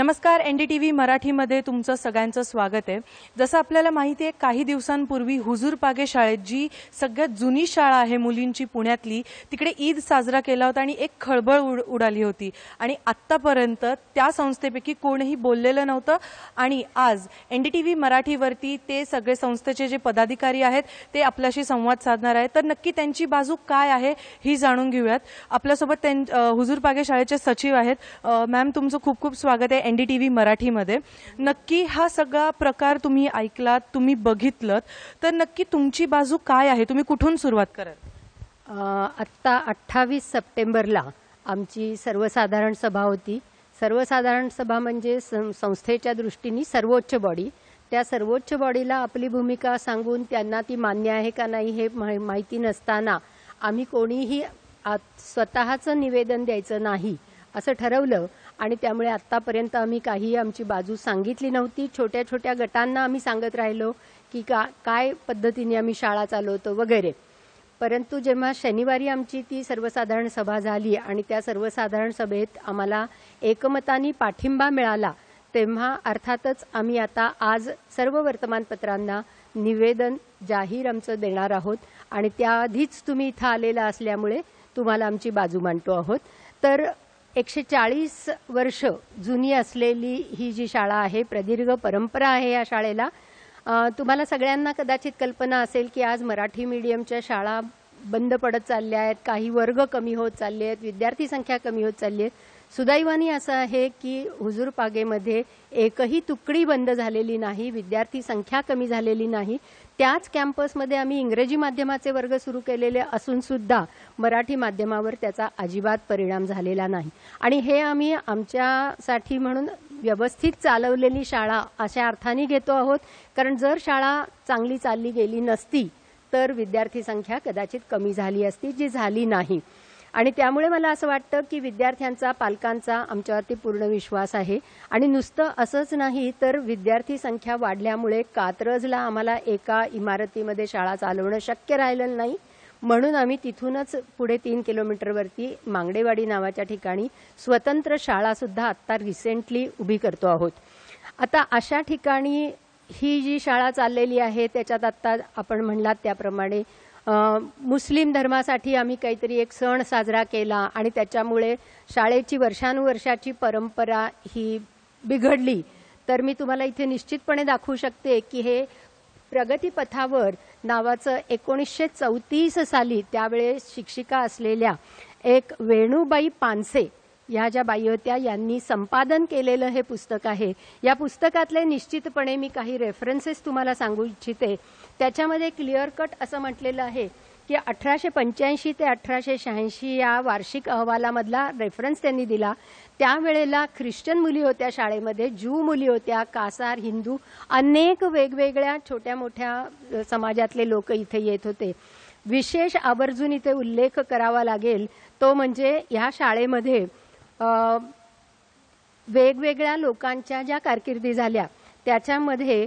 नमस्कार N D T V मराठीमध्ये तुमचं सगळ्यांचं स्वागत आहे. जसं आपल्याला माहिती आहे काही दिवसांपूर्वी हुजूर पागे शाळेत जी सगळ्यात जुनी शाळा आहे मुलींची पुण्यातली तिकडे ईद साजरा केला होता आणि एक खळबळ उड उडाली होती. आणि आत्तापर्यंत त्या संस्थेपैकी कोणीही बोललेलं नव्हतं. आणि आज एन डी टी व्ही मराठीवरती ते सगळे संस्थेचे जे पदाधिकारी आहेत ते आपल्याशी संवाद साधणार आहेत. तर नक्की त्यांची बाजू काय आहे ही जाणून घेऊयात. आपल्यासोबत त्यां हुजूर पागे शाळेचे सचिव आहेत. मॅम तुमचं खूप खूप स्वागत आहे. एन डी टी व्ही मराठीमध्ये. नक्की हा सगळा प्रकार तुम्ही ऐकलात तुम्ही बघितलं तर नक्की तुमची बाजू काय आहे? तुम्ही कुठून सुरुवात कराल? आत्ता अठ्ठावीस सप्टेंबरला आमची सर्वसाधारण सभा होती. सर्वसाधारण सभा म्हणजे सं- संस्थेच्या दृष्टीने सर्वोच्च बॉडी. त्या सर्वोच्च बॉडीला आपली भूमिका सांगून त्यांना ती मान्य आहे का नाही हे माहिती नसताना आम्ही कोणीही स्वतःचं निवेदन द्यायचं नाही असं ठरवलं. आणि त्यामुळे आत्तापर्यंत आम्ही काही आमची बाजू सांगितली नव्हती. छोट्या छोट्या गटांना आम्ही सांगत राहिलो की का काय पद्धतीने आम्ही शाळा चालवतो वगैरे. परंतु जेव्हा शनिवारी आमची ती सर्वसाधारण सभा झाली आणि त्या सर्वसाधारण सभेत आम्हाला एकमताने पाठिंबा मिळाला तेव्हा अर्थातच आम्ही आता आज सर्व वर्तमानपत्रांना निवेदन जाहीर आमचं देणार आहोत आणि त्याआधीच तुम्ही इथं आलेला असल्यामुळे तुम्हाला आमची बाजू मांडतो आहोत. तर एकशे चाळीस वर्ष जुनी असलेली ही जी शाळा आहे प्रदीर्घ परंपरा आहे या शाळेला तुम्हाला सगळ्यांना कदाचित कल्पना असेल की आज मराठी मीडियमच्या शाळा बंद पडत चालल्या आहेत काही वर्ग कमी होत चालले आहेत विद्यार्थी संख्या कमी होत चालली आहे सुदैवानी असं आहे की हुजूर पागेमध्ये एकही तुकडी बंद झालेली नाही विद्यार्थी संख्या कमी झालेली नाही. त्याच कॅम्पसमध्ये आम्ही इंग्रजी माध्यमाचे वर्ग सुरू केलेले असून सुद्धा मराठी माध्यमावर त्याचा अजिबात परिणाम झालेला नाही. आणि हे आम्ही आमच्यासाठी म्हणून व्यवस्थित चालवलेली शाळा अशा अर्थाने घेतो आहोत. कारण जर शाळा चांगली चालली गेली नसती तर विद्यार्थी संख्या कदाचित कमी झाली असती जी झाली नाही. आणि त्यामुळे मला असं वाटतं की विद्यार्थ्यांचा पालकांचा आमच्यावरती पूर्ण विश्वास आहे. आणि नुसतं असंच नाही तर विद्यार्थी संख्या वाढल्यामुळे कात्रजला आम्हाला एका इमारतीमध्ये शाळा चालवणं शक्य राहिलं नाही. म्हणून आम्ही तिथूनच पुढे तीन किलोमीटरवरती मांगडेवाडी नावाच्या ठिकाणी स्वतंत्र शाळासुद्धा आत्ता रिसेंटली उभी करतो आहोत. आता अशा ठिकाणी ही जी शाळा चाललेली आहे त्याच्यात आत्ता आपण म्हणलात त्याप्रमाणे मुस्लिम धर्मासाठी आम्ही काहीतरी एक सण साजरा केला आणि त्याच्यामुळे शाळेची वर्षानुवर्षाची परंपरा ही बिघडली. तर मी तुम्हाला इथे निश्चितपणे दाखवू शकते की हे प्रगतीपथावर नावाचं एकोणीसशे चौतीस साली त्यावेळेस शिक्षिका असलेल्या एक वेणूबाई पानसे ह्या ज्या बाई होत्या यांनी संपादन केलेलं हे पुस्तक आहे. या पुस्तकातले निश्चितपणे मी काही रेफरन्सेस तुम्हाला सांगू इच्छिते. त्याच्यामध्ये क्लिअर कट असं म्हटलेलं आहे की अठराशे पंच्याऐंशी ते अठराशे शहाऐंशी या वार्षिक अहवालामधला रेफरन्स त्यांनी दिला. त्यावेळेला ख्रिश्चन मुली होत्या शाळेमध्ये ज्यू मुली होत्या कासार हिंदू अनेक वेगवेगळ्या छोट्या मोठ्या समाजातले लोक इथे येत होते. विशेष आवर्जून इथे उल्लेख करावा लागेल. तो म्हणजे ह्या शाळेमध्ये वेगवेगळ्या लोकांच्या ज्या कारकिर्दी झाल्या त्याच्यामध्ये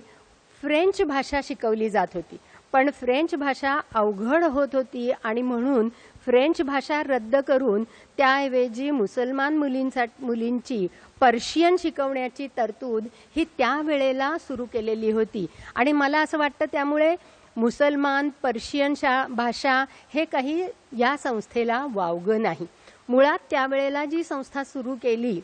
फ्रेंच भाषा शिकवली जात होती. पण फ्रेंच भाषा अवघड होत होती आणि म्हणून फ्रेंच भाषा रद्द करून त्याऐवजी मुसलमान मुलींसा मुलींची पर्शियन शिकवण्याची तरतूद ही त्यावेळेला सुरू केलेली होती. आणि मला असं वाटतं त्यामुळे मुसलमान पर्शियन शा भाषा हे काही या संस्थेला वावगं नाही. मुळात त्यावेळेला जी संस्था सुरू केली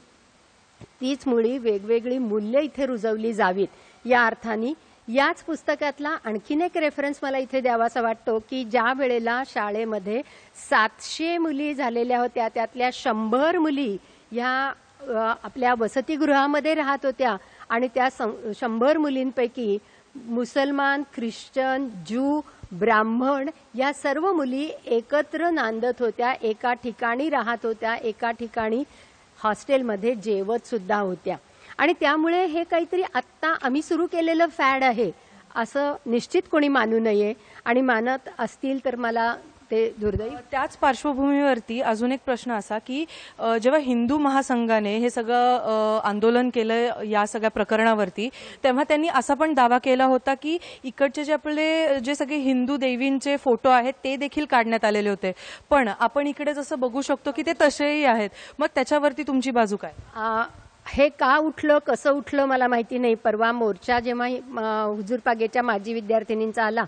तीच मुळी वेगवेगळी मूल्य इथे रुजवली जावीत. या अर्थाने याच पुस्तकातला आणखीन एक रेफरन्स मला इथे द्यावासा वाटतो की ज्या वेळेला शाळेमध्ये सातशे मुली झालेल्या होत्या त्यातल्या शंभर मुली ह्या आपल्या वसतिगृहामध्ये राहत होत्या आणि त्या सं- शंभर मुलींपैकी मुसलमान ख्रिश्चन ज्यू ब्राह्मण या सर्व मुली एकत्र नांदत होत्या एका ठिकाणी राहत होत्या एका ठिकाणी हॉस्टेलमध्ये जेवत सुद्धा होत्या. आणि त्यामुळे हे काहीतरी आत्ता आम्ही सुरू केलेलं फॅड आहे असं निश्चित कोणी मानू नये. आणि मानत असतील तर मला ते दुर्दैव. त्याच पार्श्वभूमीवरती अजून एक प्रश्न असा की जेव्हा हिंदू महासंघाने हे सगळं आंदोलन केलं या सगळ्या प्रकरणावरती तेव्हा त्यांनी असा पण दावा केला होता की इकडचे जे आपले जे सगळे हिंदू देवींचे फोटो आहेत ते देखील काढण्यात आलेले होते. पण आपण इकडे जसं बघू शकतो की ते तसेही आहेत. मग त्याच्यावरती तुमची बाजू काय? हे का उठलं कसं उठलं मला माहिती नाही. परवा मोर्चा जेव्हा हुजूरपागेच्या माजी विद्यार्थिनींचा आला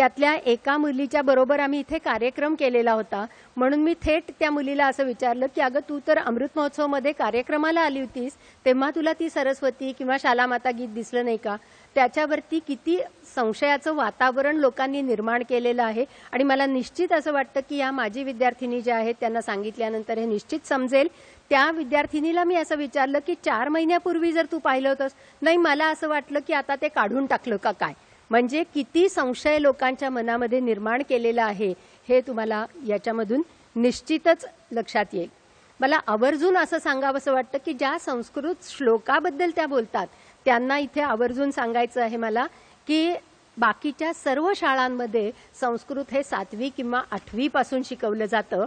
त्यातल्या एका मुलीच्या बरोबर आम्ही इथे कार्यक्रम केलेला होता. म्हणून मी थेट त्या मुलीला असं विचारलं की अगं तू तर अमृत महोत्सवमध्ये कार्यक्रमाला आली होतीस. तेव्हा तुला ती सरस्वती किंवा शालामाता गीत दिसलं नाही का? त्याच्यावरती किती संशयाचं वातावरण लोकांनी निर्माण केलेलं आहे. आणि मला निश्चित असं वाटतं की या माजी विद्यार्थिनी ज्या आहेत त्यांना सांगितल्यानंतर हे निश्चित समजेल. त्या विद्यार्थिनीला मी असं विचारलं की चार महिन्यापूर्वी जर तू पाहिलं होतंस नाही मला असं वाटलं की आता ते काढून टाकलं का काय? म्हणजे किती संशय लोकांच्या मनामध्ये निर्माण केलेला आहे हे तुम्हाला याच्यामधून निश्चितच लक्षात येईल. मला आवर्जून असं सांगावंसं वाटतं की ज्या संस्कृत श्लोकाबद्दल त्या बोलतात त्यांना इथे आवर्जून सांगायचं आहे मला की बाकीच्या सर्व शाळांमध्ये संस्कृत हे सातवी किंवा आठवीपासून शिकवलं जातं.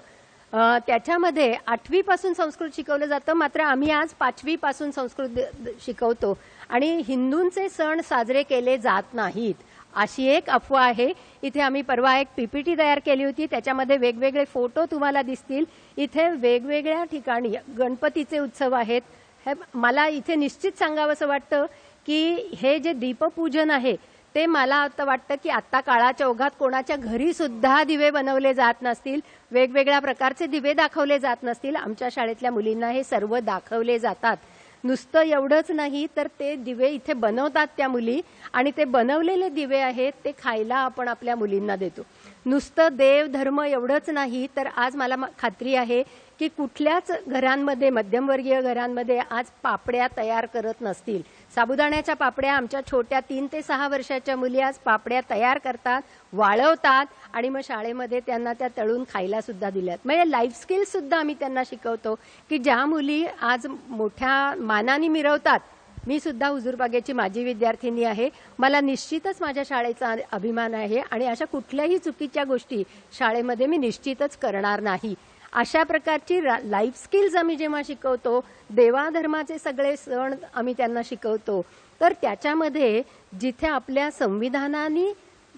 त्याच्यामध्ये आठवीपासून संस्कृत शिकवलं जातं मात्र आम्ही आज पाचवीपासून संस्कृत शिकवतो. आणि हिंदूंचे सण साजरे केले जात नाहीत. अशी एक अफवा आहे. इथे आम्ही परवा एक पीपीटी तयार केली होती. त्याच्यामध्ये वेगवेगळे फोटो तुम्हाला दिसतील. इथे वेगवेगळ्या ठिकाणी गणपतीचे उत्सव आहेत. हे मला इथे निश्चित सांगावंसं वाटतं की हे जे दीपपूजन आहे ते मला आता वाटतं की आत्ता काळाच्या ओघात कोणाच्या घरी सुद्धा दिवे बनवले जात नसतील. वेगवेगळ्या प्रकारचे दिवे दाखवले जात नसतील. आमच्या शाळेतल्या मुलींना हे सर्व दाखवले जातात. नुसतं एवढंच नाही तर ते दिवे इथे बनवतात त्या मुली. आणि ते बनवलेले दिवे आहेत ते खायला आपण आपल्या मुलींना देतो. नुसतं देव धर्म एवढंच नाही तर आज मला म- खात्री आहे की कुठल्याच घरांमध्ये मध्यमवर्गीय घरांमध्ये आज पापड्या तयार करत नसतील. साबुदाण्याच्या पापड्या आमच्या छोट्या तीन ते सहा वर्षाच्या मुली आज पापड्या तयार करतात वाळवतात आणि मग शाळेमध्ये त्यांना त्या तळून खायला सुद्धा दिल्यात. म्हणजे लाईफ स्किल्स सुद्धा आम्ही त्यांना शिकवतो की ज्या मुली आज मोठ्या मानाने मिरवतात मी सुद्धा हुजूरबागेची माझी विद्यार्थिनी आहे. मला निश्चितच माझ्या शाळेचा अभिमान आहे आणि अशा कुठल्याही चुकीच्या गोष्टी शाळेमध्ये मी निश्चितच करणार नाही. अशा प्रकारची लाईफ स्किल्स आम्ही जेव्हा शिकवतो देवाधर्माचे सगळे सण आम्ही त्यांना शिकवतो. तर त्याच्यामध्ये जिथे आपल्या संविधानाने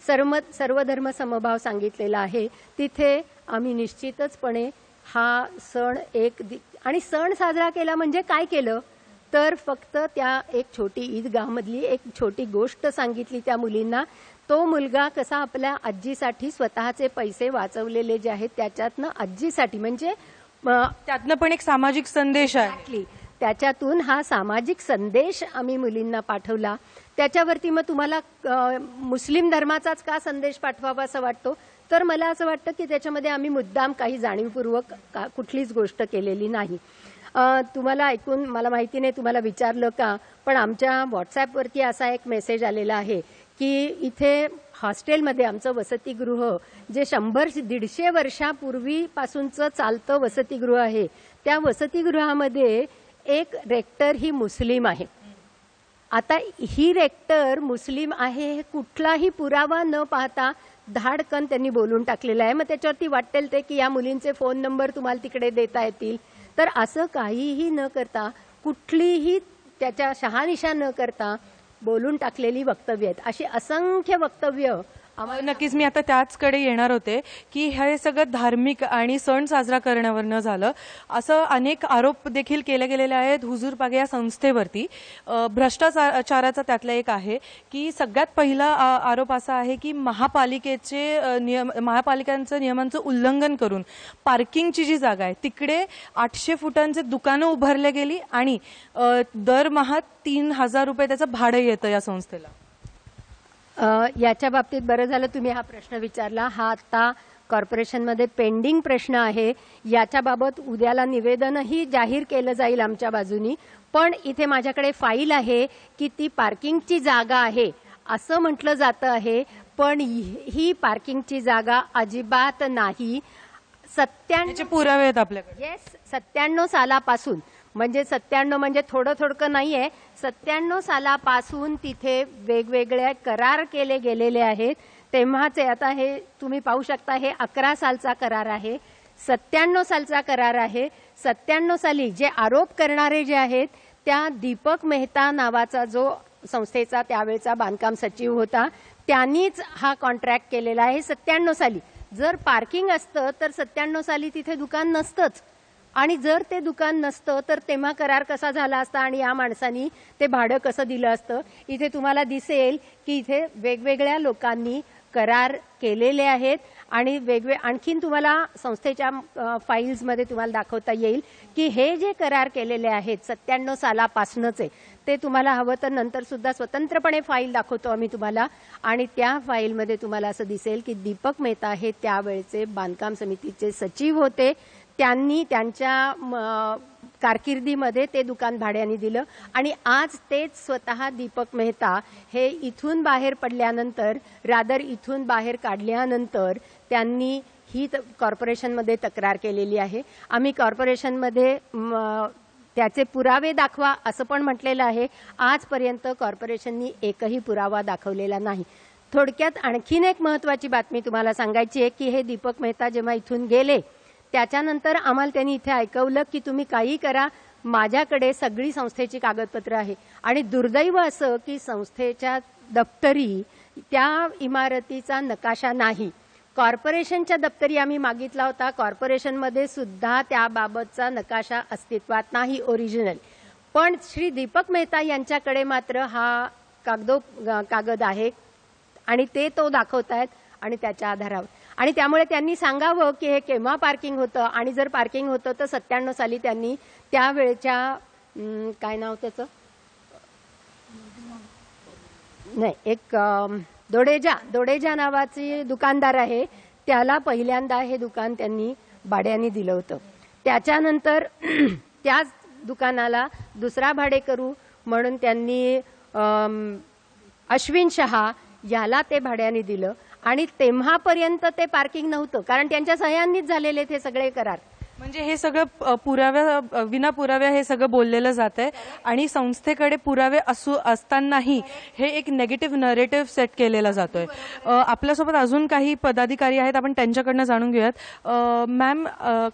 सर्व सर्वधर्म समभाव सांगितलेला आहे तिथे आम्ही निश्चितचपणे हा सण एक दि- आणि सण साजरा केला म्हणजे काय केलं? तर फक्त त्या एक छोटी ईदगाहमधली एक छोटी गोष्ट सांगितली त्या मुलींना तो मुलगा कसा आपल्या आजीसाठी स्वतःचे पैसे वाचवलेले जे आहेत त्याच्यातनं आजीसाठी म्हणजे त्यातनं पण एक सामाजिक संदेश आहे. त्याच्यातून हा सामाजिक संदेश आम्ही मुलींना पाठवला. त्याच्यावरती मग तुम्हाला मुस्लिम धर्माचाच का संदेश पाठवावा असं वाटतो? तर मला असं वाटतं की त्याच्यामध्ये आम्ही मुद्दाम काही जाणीवपूर्वक का- कुठलीच गोष्ट केलेली नाही. तुम्हाला ऐकून मला माहिती नाही तुम्हाला विचारलं का? पण आमच्या व्हॉट्सॲपवरती असा एक मेसेज आलेला आहे की इथे हॉस्टेलमध्ये आमचं वसतिगृह जे शंभर दीडशे वर्षापूर्वीपासूनचं चालतं वसतिगृह आहे त्या वसतिगृहामध्ये एक रेक्टर ही मुस्लिम आहे. आता ही रेक्टर मुस्लिम आहे हे कुठलाही पुरावा न पाहता धाडकन त्यांनी बोलून टाकलेलं आहे. मग त्याच्यावरती वाटेल ते की या मुलींचे फोन नंबर तुम्हाला तिकडे देता येतील. तर असं काहीही न करता कुठलीही त्याच्या शहानिशा न करता बोलून टाकलेली वक्तव्य आहेत. अशी असंख्य वक्तव्य नक्कीच मी आता त्याचकडे येणार होते की हे सगळं धार्मिक आणि सण साजरा करण्यावरनं झालं. असं अनेक आरोप देखील केले गेलेले आहेत हुजूरपाग या संस्थेवरती. भ्रष्टाचाराचा त्यातला एक आहे की सगळ्यात पहिला आरोप असा आहे की महापालिकेचे नियम महापालिकांचं नियमांचं उल्लंघन करून पार्किंगची जी जागा आहे तिकडे आठशे फुटांचे दुकानं उभारले गेली आणि दरमहा तीन हजार रुपये त्याचं भाडं येतं या संस्थेला. याच्या बाबतीत बरं झालं तुम्ही हा प्रश्न विचारला. हा आता कॉर्पोरेशनमध्ये पेंडिंग प्रश्न आहे. याच्याबाबत उद्याला निवेदनही जाहीर केलं जाईल आमच्या बाजूनी. पण इथे माझ्याकडे फाईल आहे की ती पार्किंगची जागा आहे असं म्हटलं जातं आहे. पण ही पार्किंगची जागा अजिबात नाही. सत्त्याण्णव पुरावे आहेत आपल्याकडे. येस सत्त्याण्णव सालापासून. म्हणजे सत्त्याण्णव म्हणजे थोडं थोडकं नाहीये. सत्त्याण्णव सालापासून तिथे वेगवेगळ्या करार केले गेलेले आहेत. तेव्हाचे आता हे तुम्ही पाहू शकता हे अकरा सालचा करार आहे. सत्त्याण्णव सालचा करार आहे. सत्त्याण्णव साली जे आरोप करणारे जे आहेत त्या दीपक मेहता नावाचा जो संस्थेचा त्यावेळचा बांधकाम सचिव होता त्यांनीच हा कॉन्ट्रॅक्ट केलेला आहे सत्त्याण्णव साली. जर पार्किंग असतं तर सत्त्याण्णव साली तिथे दुकान नसतंच. आणि जर ते दुकान नसतं तर तेव्हा करार कसा झाला असता आणि या माणसांनी ते भाडं कसं दिलं असतं? इथे तुम्हाला दिसेल की इथे वेगवेगळ्या लोकांनी करार केलेले आहेत आणि वेगवे आणखीन तुम्हाला संस्थेच्या फाईल्समध्ये तुम्हाला दाखवता येईल की हे जे करार केलेले आहेत सत्त्याण्णव सालापासूनचे ते तुम्हाला हवं तर नंतर सुद्धा स्वतंत्रपणे फाईल दाखवतो आम्ही तुम्हाला आणि त्या फाईलमध्ये तुम्हाला असं दिसेल की दीपक मेहता हे त्यावेळचे बांधकाम समितीचे सचिव होते. त्यांनी त्यांच्या म, कारकिर्दीमध्ये ते दुकान भाड्याने दिलं. आणि आज तेच स्वतः दीपक मेहता हे इथून बाहेर पडल्यानंतर रादर इथून बाहेर काढल्यानंतर त्यांनी ही त- कॉर्पोरेशनमध्ये तक्रार केलेली आहे. आम्ही कॉर्पोरेशनमध्ये म, त्याचे पुरावे दाखवा असं पण म्हटलेलं आहे. आजपर्यंत कॉर्पोरेशननी एकही पुरावा दाखवलेला नाही. थोडक्यात आणखीन एक महत्वाची बातमी तुम्हाला सांगायची आहे की हे दीपक मेहता जेव्हा इथून गेले त्याच्यानंतर आम्हाला त्यांनी इथे ऐकवलं की तुम्ही काही करा माझ्याकडे सगळी संस्थेची कागदपत्र आहे आणि दुर्दैव असं की संस्थेच्या दप्तरी त्या इमारतीचा नकाशा नाही. कॉर्पोरेशनच्या दप्तरी आम्ही मागितला होता. कॉर्पोरेशनमध्ये सुद्धा त्याबाबतचा नकाशा अस्तित्वात नाही ओरिजिनल पण श्री दीपक मेहता यांच्याकडे मात्र हा कागदो कागद आहे आणि ते तो दाखवत आहेत आणि त्याच्या आधारावर. आणि त्यामुळे त्यांनी सांगावं की हे केव्हा पार्किंग होतं? आणि जर पार्किंग होतं तर सत्त्याण्णव साली त्यांनी त्यावेळेच्या काय नाव त्याचं? नाही एक दोडेजा दोडेजा नावाची दुकानदार आहे. त्याला पहिल्यांदा हे दुकान त्यांनी भाड्याने दिलं होतं. त्याच्यानंतर त्याच दुकानाला दुसरा भाडे करू म्हणून त्यांनी अश्विन शहा याला ते भाड्याने दिलं. आणि तेव्हापर्यंत ते पार्किंग नव्हतं कारण त्यांच्या सह्यांनीच झालेले ते सगळे करार. म्हणजे हे सगळं पुराव्या विना पुराव्या हे सगळं बोललेलं जात आहे आणि संस्थेकडे पुरावे असू असतानाही हे एक नेगेटिव्ह नरेटिव्ह सेट केलेला जातोय. आपल्यासोबत अजून काही पदाधिकारी आहेत आपण त्यांच्याकडनं जाणून घेऊयात. मॅम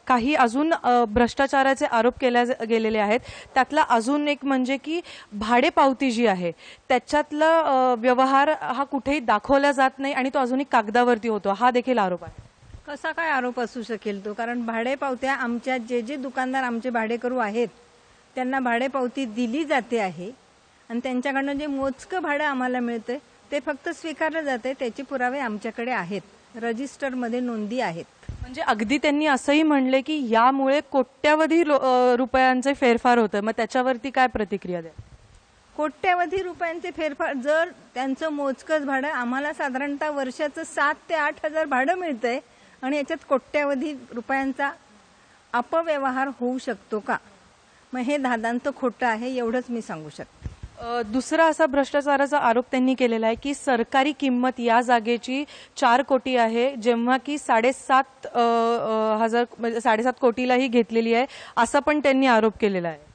काही अजून भ्रष्टाचाराचे आरोप केल्या गेलेले आहेत. त्यातला अजून एक म्हणजे की भाडेपावती जी आहे त्याच्यातला व्यवहार हा कुठेही दाखवला जात नाही आणि तो अजूनही कागदावरती होतो. हा देखील आरोप आहे. कसा काय आरोप असू शकेल तो? कारण भाडेपावत्या आमच्या जे जे दुकानदार आमचे भाडेकरू आहेत त्यांना भाडेपावती दिली जाते आहे आणि त्यांच्याकडनं जे मोजकं भाडं आम्हाला मिळतं ते फक्त स्वीकारलं जाते त्याचे पुरावे आमच्याकडे आहेत रजिस्टरमध्ये नोंदी आहेत. म्हणजे अगदी त्यांनी असंही म्हणले की यामुळे कोट्यावधी रुपयांचे फेरफार होतं मग त्याच्यावरती काय प्रतिक्रिया द्या कोट्यावधी रुपयांचे फेरफार जर त्यांचं मोजकंच भाडं आम्हाला साधारणतः वर्षाचं सात ते आठ हजार भाडं मिळतंय आणि याच्यात कोट्यावधी रुपयांचा अपव्यवहार होऊ शकतो का? मग हे दादांत खोटं आहे एवढंच मी सांगू शकते. दुसरा असा भ्रष्टाचाराचा आरोप त्यांनी केलेला आहे की सरकारी किंमत या जागेची चार कोटी आहे जेव्हा की साडेसात हजार म्हणजे साडेसात कोटीलाही घेतलेली आहे असा पण त्यांनी आरोप केलेला आहे.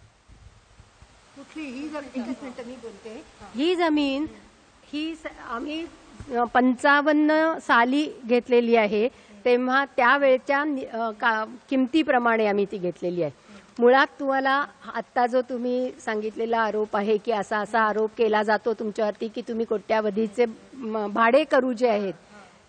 ही जमीन ही. स- आम्ही पंचावन्न साली घेतलेली आहे. तेव्हा त्यावेळच्या नि- का- किमतीप्रमाणे आम्ही ती घेतलेली आहे. मुळात तुम्हाला आत्ता जो तुम्ही सांगितलेला आरोप आहे की असा असा आरोप केला जातो तुमच्यावरती की तुम्ही कोट्यावधीचे म, भाडेकरू जे आहेत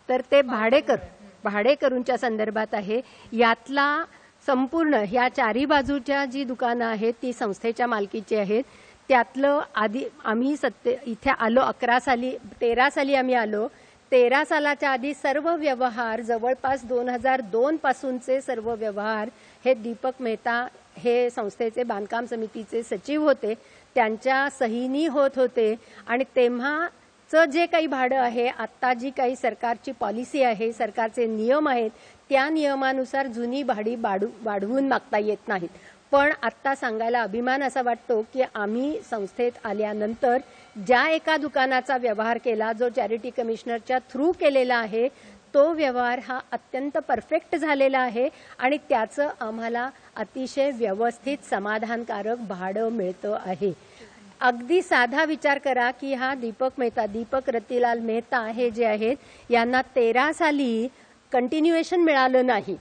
तर ते भाडेकर भाडेकरूंच्या संदर्भात आहे. यातला संपूर्ण ह्या चारी बाजूच्या जी दुकानं आहेत ती संस्थेच्या मालकीची आहेत. त्यातलं आधी आम्ही सत्ते इथे आलो अकरा साली तेरा साली आम्ही आलो तेरा सालाच्या आधी सर्व व्यवहार जवळपास दोन हजार दोन पासूनचे सर्व व्यवहार हे दीपक मेहता हे संस्थेचे बांधकाम समितीचे सचिव होते. त्यांच्या सहीनी होत होते. आणि तेव्हाचं जे काही भाडं आहे आत्ता जी काही सरकारची पॉलिसी आहे सरकारचे नियम आहेत त्या नियमानुसार जुनी भाडी वाढू वाढवून मागता येत नाहीत. पण आत्ता सांगायला अभिमान असा वाटतो की आम्ही संस्थेत आल्यानंतर ज्या एका दुकानाचा व्यवहार केला जो चॅरिटी कमिशनरच्या थ्रू केलेला आहे तो व्यवहार हा अत्यंत परफेक्ट झालेला आहे आणि त्याचं आम्हाला अतिशय व्यवस्थित समाधानकारक भाडं मिळतं आहे. अगदी साधा विचार करा की हा दीपक मेहता दीपक रतिलाल मेहता हे जे आहेत यांना तेरा साली कंटिन्युएशन मिळालं नाही.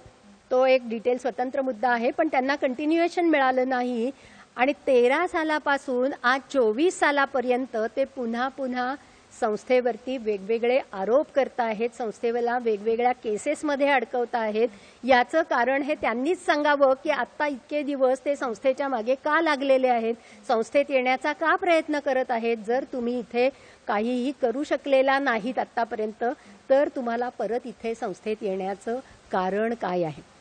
तो एक डिटेल स्वतंत्र मुद्दा आहे पण त्यांना कंटिन्युएशन मिळालं नाही. आणि तेरा सालापासून आज चोवीस सालापर्यंत ते पुन्हा पुन्हा संस्थेवरती वेगवेगळे आरोप करत आहेत संस्थेला वेगवेगळ्या केसेसमध्ये अडकवत आहेत. याचं कारण हे त्यांनीच सांगावं की आत्ता इतके दिवस ते संस्थेच्या मागे का लागलेले आहेत? संस्थेत येण्याचा का प्रयत्न करत आहेत? जर तुम्ही इथे काहीही करू शकलेला नाहीत आत्तापर्यंत तर तुम्हाला परत इथे संस्थेत येण्याचं कारण काय आहे?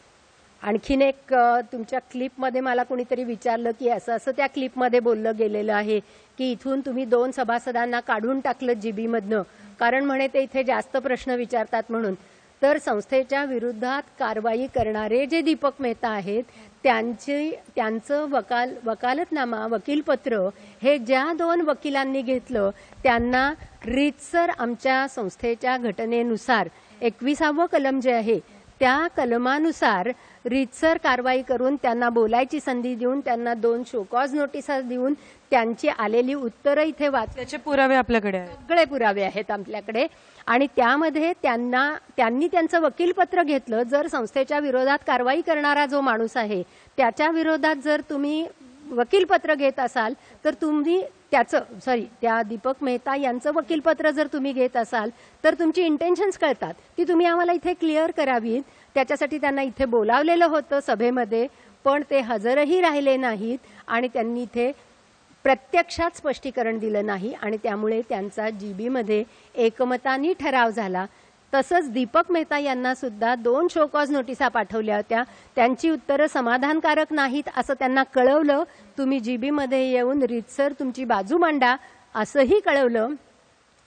आणखीन एक तुमच्या क्लिपमध्ये मला कुणीतरी विचारलं की असं असं त्या क्लिपमध्ये बोललं गेलेलं आहे की इथून तुम्ही दोन सभासदांना काढून टाकलं जीबीमधनं. कारण म्हणे ते इथे जास्त प्रश्न विचारतात म्हणून. तर संस्थेच्या विरोधात कारवाई करणारे जे दीपक मेहता आहेत त्यांची त्यांचं वकाल वकालतनामा वकीलपत्र हे ज्या दोन वकिलांनी घेतलं त्यांना रीतसर आमच्या संस्थेच्या घटनेनुसार एकविसावं कलम जे आहे त्या कलमानुसार रीतसर कारवाई करून त्यांना बोलायची संधी देऊन त्यांना दोन शोकॉज नोटिसा देऊन त्यांची आलेली उत्तरं इथे वाच त्याचे पुरावे आपल्याकडे आहेत. सगळे पुरावे आहेत आपल्याकडे. आणि त्यामध्ये त्यांना त्यांनी त्यांचं वकीलपत्र घेतलं जर संस्थेच्या विरोधात कारवाई करणारा जो माणूस आहे त्याच्या विरोधात जर तुम्ही वकीलपत्र घेत असाल तर तुम्ही त्याचं सॉरी त्या दीपक मेहता यांचं वकीलपत्र जर तुम्ही घेत असाल तर तुमची इंटेन्शन्स कळतात. ती तुम्ही आम्हाला इथे क्लिअर करावीत. त्याच्यासाठी त्यांना इथे बोलावलेलं होतं सभेमध्ये पण ते हजरही राहिले नाहीत आणि त्यांनी इथे प्रत्यक्षात स्पष्टीकरण दिलं नाही आणि त्यामुळे त्यांचा जीबीमध्ये एकमतानी ठराव झाला. तसंच दीपक मेहता यांना सुद्धा दोन शोकॉज नोटिसा पाठवल्या होत्या. त्यांची उत्तरं समाधानकारक नाहीत असं त्यांना कळवलं. तुम्ही जीबीमध्ये येऊन रीतसर तुमची बाजू मांडा असंही कळवलं.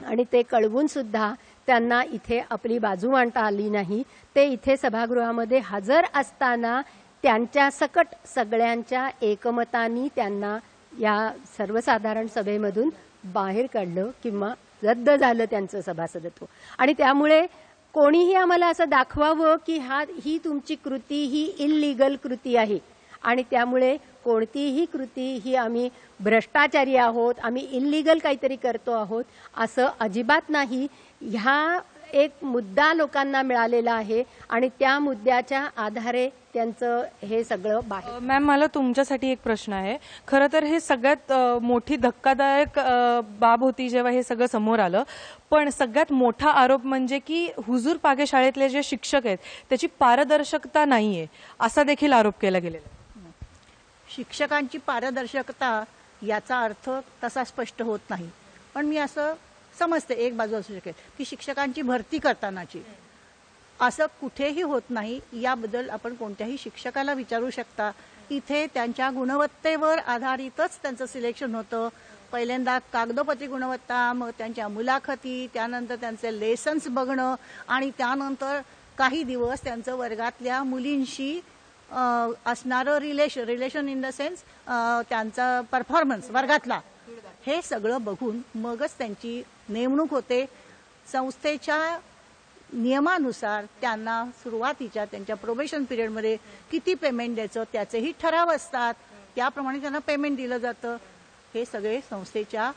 आणि ते कळवून सुद्धा त्यांना इथे आपली बाजू मांडता आली नाही. ते इथे सभागृहामध्ये हजर असताना त्यांच्या सकट सगळ्यांच्या एकमतानी त्यांना या सर्वसाधारण सभेमधून बाहेर काढलं किंवा रद्द झालं त्यांचं सभासदत्व. आणि त्यामुळे कोणीही आम्हाला असं दाखवावं की हा ही तुमची कृती ही इल्लीगल कृती आहे. आणि त्यामुळे कोणतीही कृती ही आम्ही भ्रष्टाचारी आहोत आम्ही इल्लीगल काहीतरी करतो आहोत असं अजिबात नाही. ह्या एक मुद्दा लोकांना मिळालेला आहे आणि त्या मुद्द्याच्या आधारे त्यांचं हे सगळं बाहेर. मॅम मला तुमच्यासाठी एक प्रश्न आहे. खरं तर हे सगळ्यात मोठी धक्कादायक बाब होती जेव्हा हे सगळं समोर आलं. पण सगळ्यात मोठा आरोप म्हणजे की हुजूर पागे शाळेतले जे शिक्षक आहेत त्याची पारदर्शकता नाहीये असा देखील आरोप केला गेलेला. शिक्षकांची पारदर्शकता याचा अर्थ तसा स्पष्ट होत नाही. पण मी असं समजते एक बाजू असू शकेल की शिक्षकांची भरती करतानाची. असं कुठेही होत नाही. याबद्दल आपण कोणत्याही शिक्षकाला विचारू शकता. इथे त्यांच्या गुणवत्तेवर आधारितच त्यांचं सिलेक्शन होतं. पहिल्यांदा कागदोपत्री गुणवत्ता मग त्यांच्या मुलाखती त्यानंतर त्यांचे लेसन्स बघणं आणि त्यानंतर काही दिवस त्यांचं वर्गातल्या मुलींशी असणारं relation relation in the sense त्यांचा परफॉर्मन्स वर्गातला. हे सगळं बघून मगच त्यांची नेमणूक होते. संस्थेच्या नियमानुसार त्यांना सुरुवातीच्या त्यांच्या प्रोबेशन पिरियडमध्ये किती पेमेंट द्यायचं त्याचेही ठराव असतात. त्याप्रमाणे त्यांना पेमेंट दिलं जातं. हे सगळे संस्थेच्या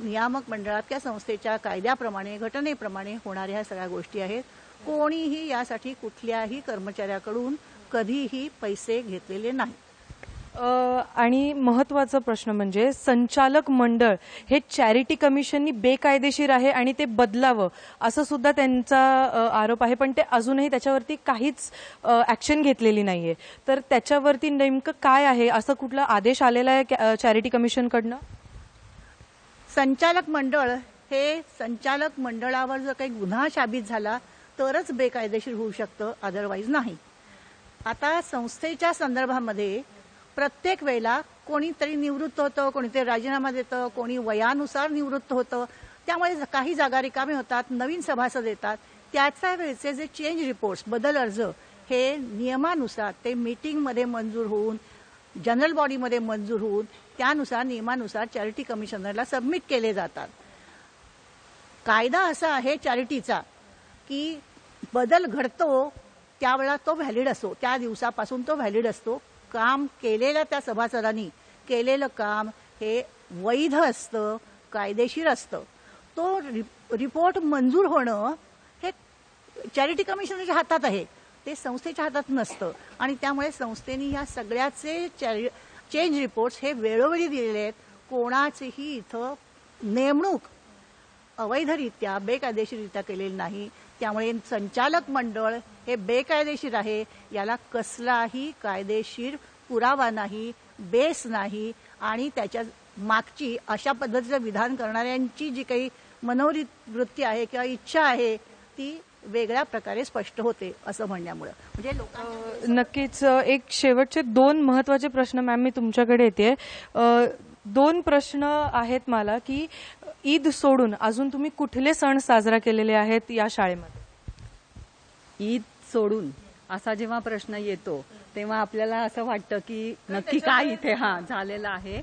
नियामक मंडळात किंवा संस्थेच्या कायद्याप्रमाणे घटनेप्रमाणे होणाऱ्या ह्या सगळ्या गोष्टी आहेत. कोणीही यासाठी कुठल्याही कर्मचाऱ्याकडून कधीही पैसे घेतलेले नाही आणि महत्त्वाचा प्रश्न म्हणजे संचालक मंडळ हे चॅरिटी कमिशननी बेकायदेशीर आहे आणि ते बदलावं असं सुद्धा त्यांचा आरोप आहे. पण ते अजूनही त्याच्यावरती काहीच ऍक्शन घेतलेली नाहीये. तर त्याच्यावरती नेमकं काय आहे असं कुठला आदेश आलेला आहे चॅरिटी कमिशनकडनं संचालक मंडळ हे संचालक मंडळावर जर काही गुन्हा शाबित झाला तरच बेकायदेशीर होऊ शकतं अदरवाईज नाही. आता संस्थेच्या संदर्भामध्ये प्रत्येक वेळेला कोणीतरी निवृत्त होतं कोणीतरी राजीनामा देतं कोणी वयानुसार निवृत्त होतं. त्यामुळे काही जागा रिकामे होतात नवीन सभासद येतात. त्याचा वेळचे जे चेंज रिपोर्ट्स बदल अर्ज हे नियमानुसार ते मीटिंगमध्ये मंजूर होऊन जनरल बॉडीमध्ये मंजूर होऊन त्यानुसार नियमानुसार चॅरिटी कमिशनरला सबमिट केले जातात. कायदा असा आहे चॅरिटीचा की बदल घडतो त्यावेळा तो व्हॅलिड असतो त्या दिवसापासून तो व्हॅलिड असतो. काम केलेल्या त्या सभासदांनी केलेलं काम हे वैध असतं कायदेशीर असतं. तो रि- रिपोर्ट मंजूर होणं हे चॅरिटी कमिशनच्या हातात आहे. ते संस्थेच्या हातात नसतं. आणि त्यामुळे संस्थेने या सगळ्याचे चॅरि चेंज रिपोर्ट्स हे वेळोवेळी दिलेले आहेत. कोणाचीही इथं नेमणूक अवैधरित्या बेकायदेशीररित्या केलेलं नाही. त्यामुळे संचालक मंडळ हे बेकायदेशीर आहे. याला कसलाही कायदेशीर पुरावा नाही बेस नाही आणि त्याच्या मागची अशा पद्धतीचं विधान करणाऱ्यांची जी काही मनोवृत्ती आहे किंवा इच्छा आहे ती वेगळ्या प्रकारे स्पष्ट होते असं म्हणण्यामुळं. म्हणजे लोकांना नक्कीच एक शेवटचे दोन महत्त्वाचे प्रश्न मॅम मी तुमच्याकडे येते. दोन प्रश्न आहेत मला की ईद सोडून अजून तुम्ही कुठले सण साजरा केलेले आहेत या शाळेमध्ये? ईद सोडून असा जेव्हा प्रश्न येतो तेव्हा आपल्याला असं वाटतं की नक्की काय इथे हा झालेलं आहे.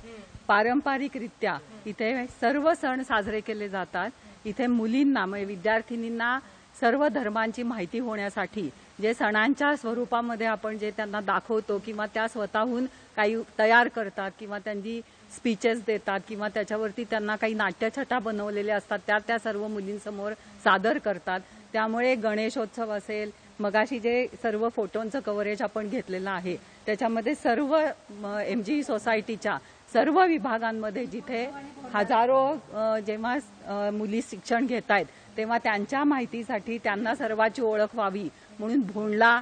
पारंपरिकरित्या इथे सर्व सण साजरे केले जातात. इथे मुलींना म्हणजे विद्यार्थिनींना सर्व धर्मांची माहिती होण्यासाठी जे सणांच्या स्वरूपामध्ये आपण जे त्यांना दाखवतो किंवा त्या स्वतःहून काही तयार करतात किंवा त्यांची स्पीचेस देतात किंवा त्याच्यावरती त्यांना काही नाट्यछटा बनवलेल्या असतात त्या त्या सर्व मुलींसमोर सादर करतात. त्यामुळे गणेशोत्सव असेल मगाशी जे सर्व फोटोंचं कव्हरेज आपण घेतलेलं आहे त्याच्यामध्ये सर्व एम जी सोसायटीच्या सर्व विभागांमध्ये जिथे हजारो जेव्हा मुली शिक्षण घेत आहेत तेव्हा त्यांच्या माहितीसाठी त्यांना सर्वाची ओळख व्हावी म्हणून भोंडला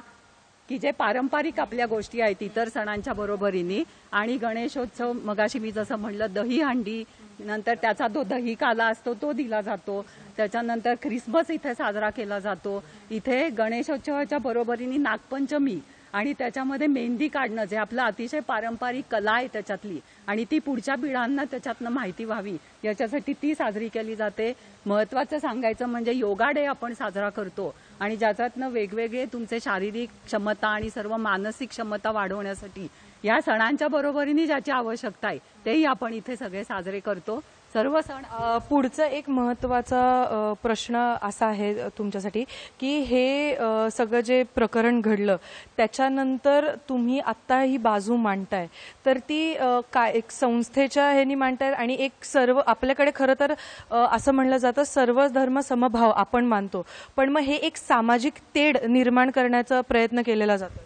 की जे पारंपरिक आपल्या गोष्टी आहेत इतर सणांच्या बरोबरीने. आणि गणेशोत्सव मगाशी मी जसं म्हणलं दही हंडी नंतर त्याचा जो दही काला असतो तो दिला जातो. त्याच्यानंतर ख्रिसमस इथे साजरा केला जातो. इथे गणेशोत्सवाच्या बरोबरीने नागपंचमी आणि त्याच्यामध्ये मेहंदी काढणं जे आपलं अतिशय पारंपरिक कला आहे त्याच्यातली आणि ती पुढच्या पिढ्यांना त्याच्यातनं माहिती व्हावी याच्यासाठी ती साजरी केली जाते. महत्वाचं सांगायचं म्हणजे योगा डे आपण साजरा करतो आणि ज्याच्यातनं वेगवेगळे तुमचे शारीरिक क्षमता आणि सर्व मानसिक क्षमता वाढवण्यासाठी या सणांच्या बरोबरीने ज्याची आवश्यकता आहे तेही आपण इथे सगळे साजरे करतो. सर्व सण पुढचं एक महत्त्वाचा प्रश्न असा आहे तुमच्यासाठी की हे सगळं जे प्रकरण घडलं त्याच्यानंतर तुम्ही आत्ता ही बाजू मांडताय. तर ती काय एक संस्थेच्या ह्यानी मांडताय आणि एक सर्व आपल्याकडे खरं तर असं म्हणलं जातं सर्व धर्म समभाव आपण मानतो. पण मग हे एक सामाजिक तेढ निर्माण करण्याचा प्रयत्न केलेला जातो.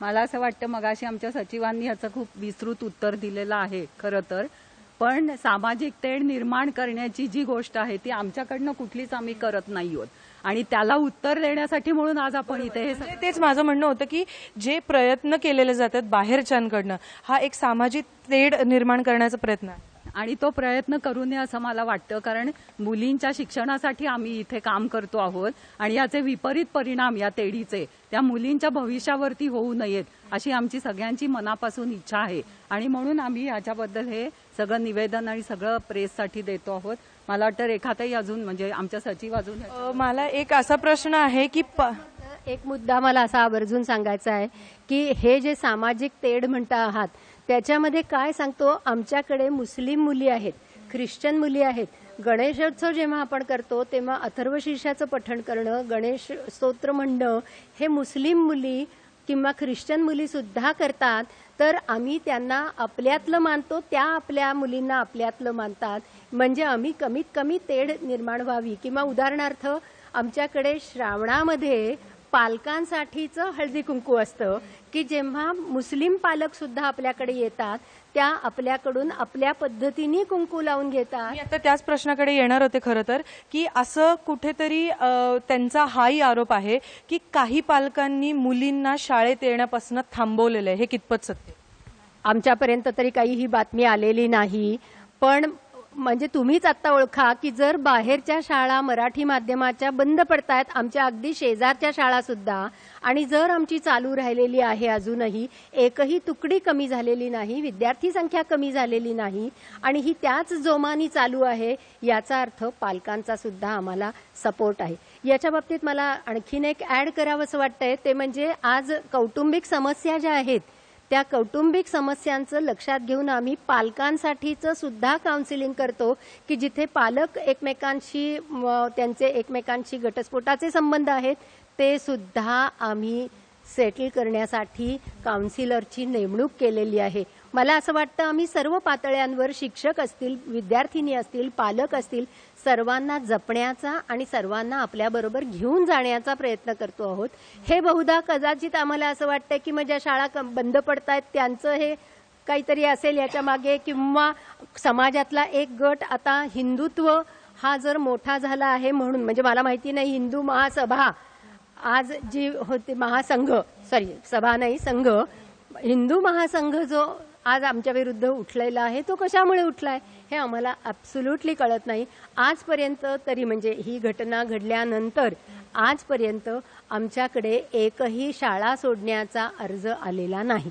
मला असं वाटतं मगाशी आमच्या सचिवांनी ह्याचं खूप विस्तृत उत्तर दिलेलं आहे खरं तर. पण सामाजिक तेढ निर्माण करण्याची जी गोष्ट आहे ती आमच्याकडनं कुठलीच आम्ही करत नाही आहोत. आणि त्याला उत्तर देण्यासाठी म्हणून आज आपण इथे हे म्हणजे तेच माझं म्हणणं होतं की जे प्रयत्न केलेले जातात बाहेरच्यांकडनं हा एक सामाजिक तेढ निर्माण करण्याचा प्रयत्न आहे. आणि तो प्रयत्न करू नये असं मला वाटतं कारण मुलींच्या शिक्षणासाठी आम्ही इथे काम करतो आहोत आणि याचे विपरीत परिणाम या तेढीचे त्या मुलींच्या भविष्यावरती होऊ नयेत अशी आमची सगळ्यांची मनापासून इच्छा आहे. आणि म्हणून आम्ही याच्याबद्दल हे सगळं निवेदन आणि सगळं प्रेससाठी देतो आहोत. मला वाटतं रेखाताई अजून म्हणजे आमच्या सचिव अजून मला एक असा प्रश्न आहे की प- एक मुद्दा मला असा आवर्जून सांगायचा आहे की हे जे सामाजिक तेढ म्हणता आहात त्याच्यामध्ये काय सांगतो? आमच्याकडे मुस्लिम मुली आहेत ख्रिश्चन मुली आहेत. गणेशोत्सव जेव्हा आपण करतो तेव्हा अथर्वशीर्षाचं पठण करणं गणेश स्तोत्र म्हणणं हे मुस्लिम मुली किंवा ख्रिश्चन मुली सुद्धा करतात. तर आम्ही त्यांना आपल्यातलं मानतो त्या आपल्या मुलींना आपल्यातलं मानतात. म्हणजे आम्ही कमीत कमी तेढ निर्माण व्हावी. किंवा उदाहरणार्थ आमच्याकडे श्रावणामध्ये पालकांसाठीचं हळदी कुंकू असतं की जेव्हा मुस्लिम पालक सुद्धा आपल्याकडे येतात त्या आपल्याकडून आपल्या पद्धतीने कुंकू लावून घेतात. आता त्याच प्रश्नाकडे येणार होते खरं तर की असं कुठेतरी त्यांचा हाही आरोप आहे की काही पालकांनी मुलींना शाळेत येण्यापासून थांबवलेलं आहे. हे कितपत सत्य आमच्यापर्यंत तरी काही ही बातमी आलेली नाही पण म्हणजे तुम्हीच आता ओळखा की जर बाहेरच्या शाळा मराठी माध्यमाच्या बंद पडतायत आमच्या अगदी शेजारच्या शाळा सुद्धा आणि जर आमची चालू राहिलेली आहे अजूनही एकही तुकडी कमी झालेली नाही विद्यार्थी संख्या कमी झालेली नाही आणि ही त्याच जोमानी चालू आहे याचा अर्थ पालकांचा सुद्धा आम्हाला सपोर्ट आहे. याच्या बाबतीत मला आणखीन एक ऍड करावंसं वाटतंय ते म्हणजे आज कौटुंबिक समस्या ज्या आहेत त्या कौटुंबिक समस्यांचं लक्षात घेऊन आम्ही पालकांसाठीचं सुद्धा काउन्सिलिंग करतो की जिथे पालक एकमेकांशी त्यांचे एकमेकांशी घटस्फोटाचे संबंध आहेत ते सुद्धा आम्ही सेटल करण्यासाठी काउन्सिलरची नेमणूक केलेली आहे. मला असं वाटतं आम्ही सर्व पातळ्यांवर शिक्षक असतील विद्यार्थिनी असतील पालक असतील सर्वांना जपण्याचा आणि सर्वांना आपल्याबरोबर घेऊन जाण्याचा प्रयत्न करतो आहोत. हे बहुधा कदाचित आम्हाला असं वाटतं की मग ज्या शाळा बंद पडतायत त्यांचं हे काहीतरी असेल याच्या मागे किंवा समाजातला एक गट आता हिंदुत्व हा जर मोठा झाला आहे म्हणून म्हणजे मला माहिती नाही हिंदू महासभा आज जी होती महासंघ सॉरी सभा नाही संघ हिंदू महासंघ जो आज आमच्या विरुद्ध उठलेला आहे. तो कशामुळे उठलाय? हे आम्हाला ॲब्सोल्युटली कळत नाही. आजपर्यंत तरी म्हणजे ही घटना घडल्यानंतर आजपर्यंत आमच्याकडे एकही शाळा सोडण्याचा अर्ज आलेला नाही.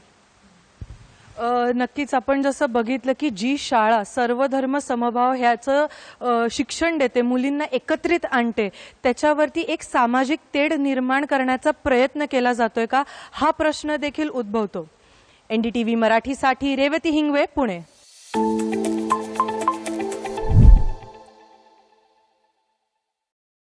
नक्कीच आपण जसं बघितलं की जी शाळा सर्वधर्म समभाव ह्याचं शिक्षण देते मुलींना एकत्रित आणते त्याच्यावरती एक सामाजिक तेढ निर्माण करण्याचा प्रयत्न केला जातोय का? हा प्रश्न देखील उद्भवतो. एनडीटीव्ही मराठीसाठी रेवती हिंगवे पुणे.